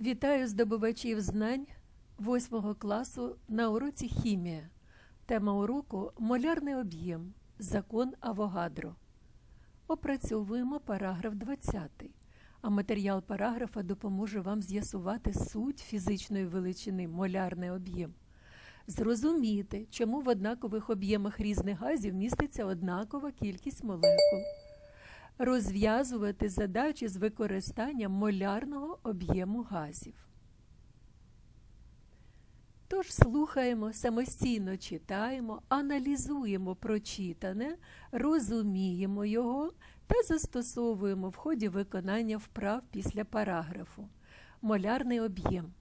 Вітаю здобувачів знань 8 класу на уроці хімія. Тема уроку молярний об'єм. Закон Авогадро. Опрацьовуємо параграф 20. А матеріал параграфа допоможе вам з'ясувати суть фізичної величини молярний об'єм. Зрозуміти, чому в однакових об'ємах різних газів міститься однакова кількість молекул. Розв'язувати задачі з використанням молярного об'єму газів. Тож слухаємо, самостійно читаємо, аналізуємо прочитане, розуміємо його та застосовуємо в ході виконання вправ після параграфу. Молярний об'єм.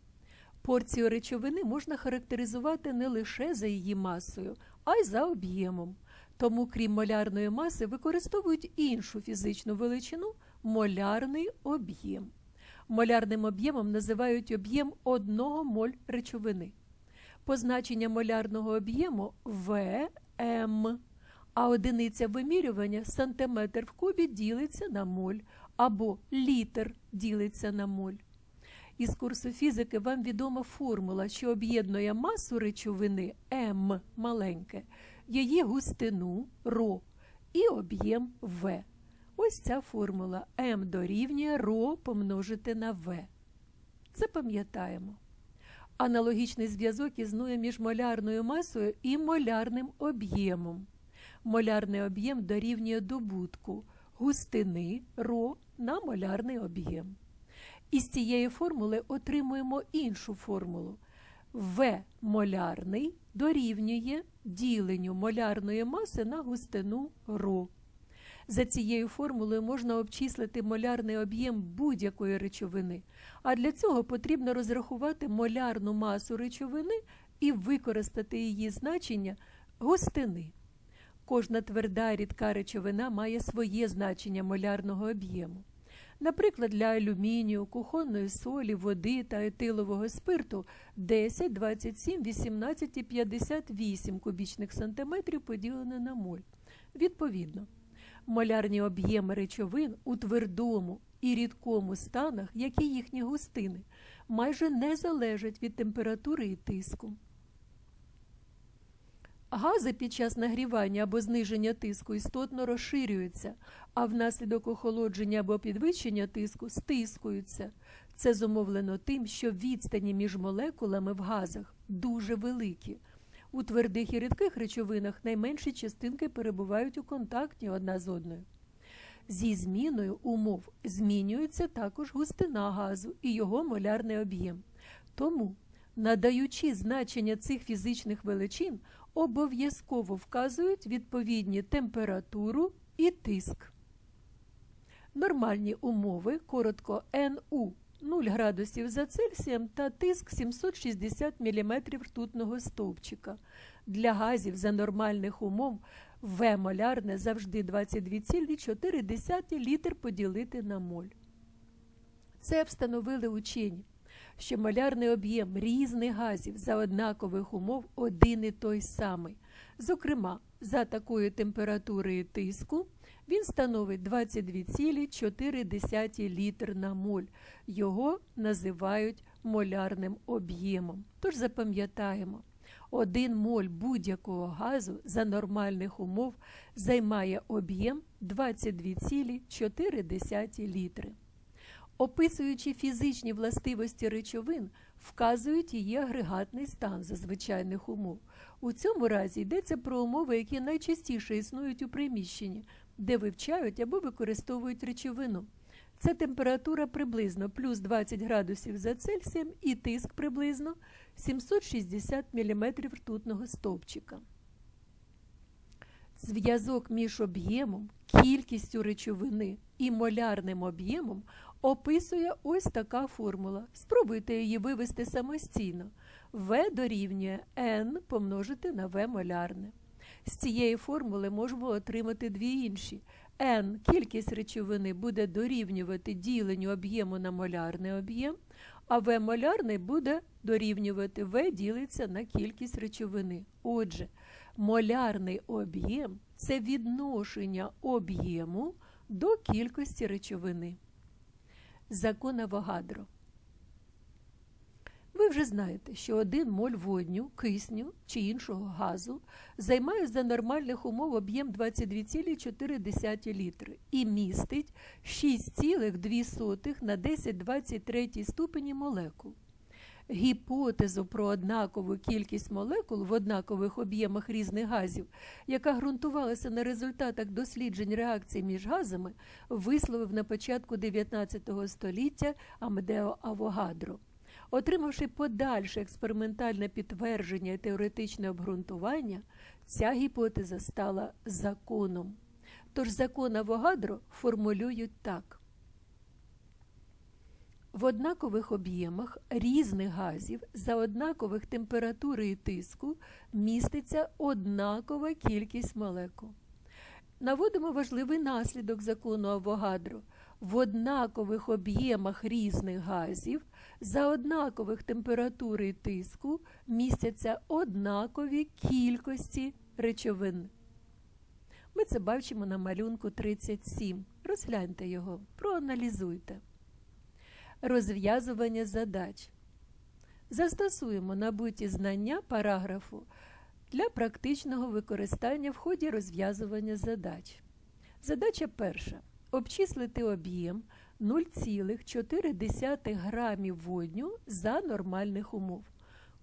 Порцію речовини можна характеризувати не лише за її масою, а й за об'ємом. Тому, крім молярної маси, використовують іншу фізичну величину молярний об'єм. Молярним об'ємом називають об'єм одного моль речовини. Позначення молярного об'єму ВМ, а одиниця вимірювання сантиметр в кубі ділиться на моль або літр ділиться на моль. Із курсу фізики вам відома формула, що об'єднує масу речовини М маленьке, її густину ро і об'єм В. Ось ця формула М дорівнює ро помножити на В. Це пам'ятаємо. Аналогічний зв'язок існує між молярною масою і молярним об'ємом. Молярний об'єм дорівнює добутку густини ро на молярний об'єм. Із цієї формули отримуємо іншу формулу. В молярний дорівнює діленню молярної маси на густину ро. За цією формулою можна обчислити молярний об'єм будь-якої речовини, а для цього потрібно розрахувати молярну масу речовини і використати її значення густини. Кожна тверда рідка речовина має своє значення молярного об'єму. Наприклад, для алюмінію, кухонної солі, води та етилового спирту 10, 27, 18 і 58 кубічних сантиметрів поділене на моль. Відповідно, молярні об'єми речовин у твердому і рідкому станах, як і їхні густини, майже не залежать від температури і тиску. Гази під час нагрівання або зниження тиску істотно розширюються, а внаслідок охолодження або підвищення тиску стискуються. Це зумовлено тим, що відстані між молекулами в газах дуже великі. У твердих і рідких речовинах найменші частинки перебувають у контакті одна з одною. Зі зміною умов змінюється також густина газу і його молярний об'єм. Тому, надаючи значення цих фізичних величин, обов'язково вказують відповідні температуру і тиск. Нормальні умови коротко НУ 0 градусів за Цельсієм та тиск 760 мм ртутного стовпчика. Для газів за нормальних умов В молярне завжди 22,4 літр поділити на моль. Це встановили учені що малярний об'єм різних газів за однакових умов один і той самий. Зокрема, за такої температури і тиску він становить 22,4 літр на моль. Його називають молярним об'ємом. Тож запам'ятаємо, один моль будь-якого газу за нормальних умов займає об'єм 22,4 літри описуючи фізичні властивості речовин, вказують її агрегатний стан за звичайних умов. У цьому разі йдеться про умови, які найчастіше існують у приміщенні, де вивчають або використовують речовину. Це температура приблизно плюс 20 градусів за Цельсієм і тиск приблизно 760 мм ртутного стовпчика. Зв'язок між об'ємом, кількістю речовини і молярним об'ємом описує ось така формула. Спробуйте її вивести самостійно. В дорівнює n помножити на В молярне. З цієї формули можемо отримати дві інші. n кількість речовини буде дорівнювати діленню об'єму на молярний об'єм, а В молярний буде дорівнювати В ділиться на кількість речовини. Отже, молярний об'єм це відношення об'єму до кількості речовини. Закон вогадро. Ви вже знаєте, що один моль водню, кисню чи іншого газу займає за нормальних умов об'єм 22,4 літри і містить 6,2 на 10-23 ступені молекул. Гіпотезу про однакову кількість молекул в однакових об'ємах різних газів, яка ґрунтувалася на результатах досліджень реакцій між газами, висловив на початку 19 століття Амедео Авогадро. Отримавши подальше експериментальне підтвердження і теоретичне обґрунтування, ця гіпотеза стала законом. Тож закон Авогадро формулюють так. В однакових об'ємах різних газів за однакових температури і тиску міститься однакова кількість молекул. Наводимо важливий наслідок закону Авогадро. В однакових об'ємах різних газів за однакових температури і тиску містяться однакові кількості речовин. Ми це бачимо на малюнку 37. Розгляньте його, проаналізуйте. Розв'язування задач. Застосуємо набуті знання параграфу для практичного використання в ході розв'язування задач. Задача перша. Обчислити об'єм 0,4 грамів водню за нормальних умов.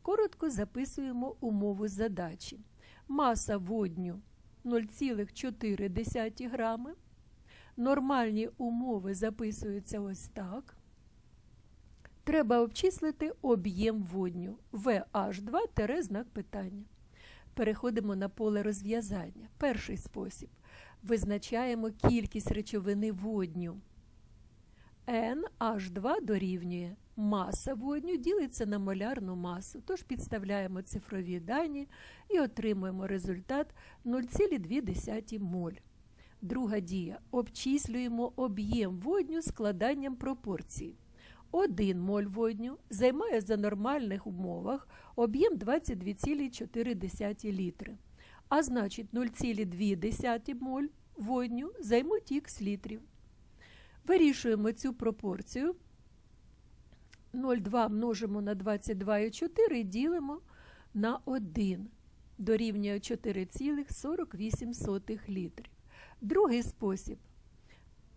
Коротко записуємо умову задачі. Маса водню 0,4 грами. Нормальні умови записуються ось так. Треба обчислити об'єм водню VH2 тире знак питання. Переходимо на поле розв'язання. Перший спосіб. Визначаємо кількість речовини водню. NH2 дорівнює маса водню ділиться на молярну масу, тож підставляємо цифрові дані і отримуємо результат 0,2 моль. Друга дія. Обчислюємо об'єм водню складанням пропорцій. 1 моль водню займає за нормальних умовах об'єм 22,4 літри, а значить 0,2 моль водню займуть х літрів. Вирішуємо цю пропорцію. 0,2 множимо на 22,4 і ділимо на 1, дорівнює 4,48 літрів. Другий спосіб.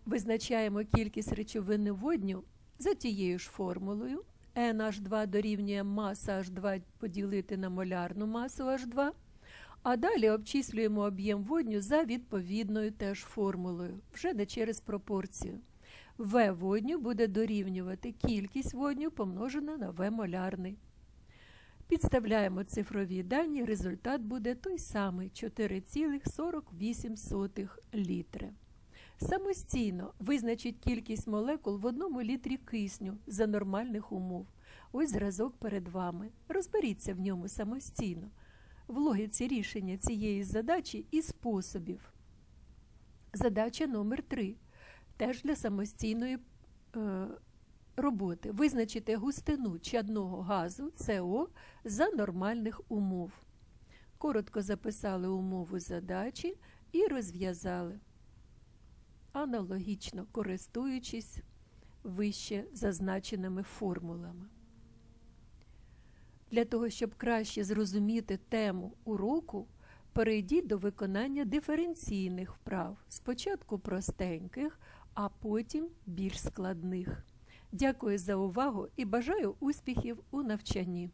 Визначаємо кількість речовини водню за тією ж формулою. NH2 дорівнює маса H2 поділити на молярну масу H2. А далі обчислюємо об'єм водню за відповідною теж формулою, вже не через пропорцію. В водню буде дорівнювати кількість водню помножена на В молярний. Підставляємо цифрові дані, результат буде той самий 4,48 літри. Самостійно визначить кількість молекул в одному літрі кисню за нормальних умов. Ось зразок перед вами. Розберіться в ньому самостійно, в логіці рішення цієї задачі і способів. Задача номер 3 Теж для самостійної е, роботи. Визначити густину чадного газу СО за нормальних умов. Коротко записали умову задачі і розв'язали аналогічно користуючись вище зазначеними формулами. Для того, щоб краще зрозуміти тему уроку, перейдіть до виконання диференційних вправ, спочатку простеньких, а потім більш складних. Дякую за увагу і бажаю успіхів у навчанні.